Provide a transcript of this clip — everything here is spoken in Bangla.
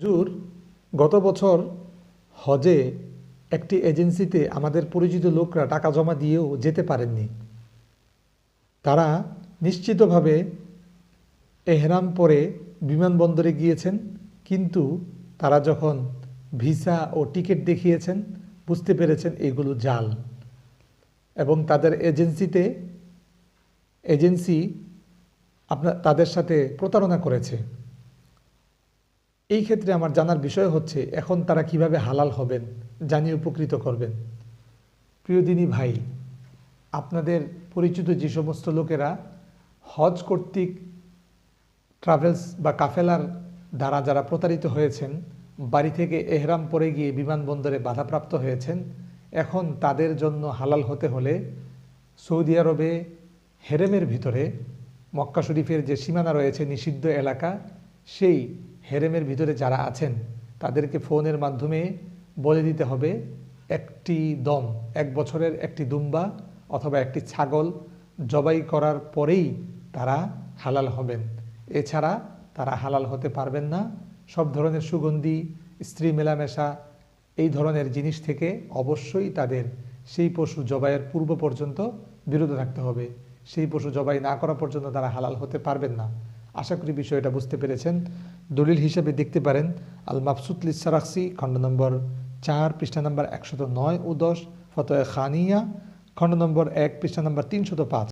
হুজুর, গত বছর হজে একটি এজেন্সিতে আমাদের পরিচিত লোকরা টাকা জমা দিয়েও যেতে পারেননি। তারা নিশ্চিতভাবে এহরাম পরে বিমানবন্দরে গিয়েছেন, কিন্তু তারা যখন ভিসা ও টিকিট দেখিয়েছেন, বুঝতে পেরেছেন এগুলো জাল এবং তাদের এজেন্সিতে এজেন্সি আপনার, তাদের সাথে প্রতারণা করেছে। এই ক্ষেত্রে আমার জানার বিষয় হচ্ছে, এখন তারা কীভাবে হালাল হবেন, জানিয়ে উপকৃত করবেন। প্রিয় দিনী ভাই, আপনাদের পরিচিত যে সমস্ত লোকেরা হজ কর্তৃক ট্রাভেলস বা কাফেলার দ্বারা যারা প্রতারিত হয়েছেন, বাড়ি থেকে এহরাম পরে গিয়ে বিমানবন্দরে বাধাপ্রাপ্ত হয়েছেন, এখন তাদের জন্য হালাল হতে হলে সৌদি আরবে হেরেমের ভিতরে মক্কা শরীফের যে সীমানা রয়েছে নিষিদ্ধ এলাকা সেই হেরেমের ভিতরে যারা আছেন, তাদেরকে ফোনের মাধ্যমে বলে দিতে হবে একটি দম, এক বছরের একটি দুম্বা অথবা একটি ছাগল জবাই করার পরেই তারা হালাল হবেন। এছাড়া তারা হালাল হতে পারবেন না। সব ধরনের সুগন্ধি, স্ত্রী মেলামেশা, এই ধরনের জিনিস থেকে অবশ্যই তাদের সেই পশু জবাইয়ের পূর্ব পর্যন্ত বিরত থাকতে হবে। সেই পশু জবাই না করা পর্যন্ত তারা হালাল হতে পারবেন না। আশা করি বিষয়টা বুঝতে পেরেছেন। দলিল হিসেবে দেখতে পারেন আল মাফসুদ সারাক্সি খণ্ড নম্বর চার, পৃষ্ঠা নম্বর একশত নয় ও দশ, ফতোয় খানিয়া, খণ্ড নম্বর এক, পৃষ্ঠা নম্বর তিনশত পাঁচ।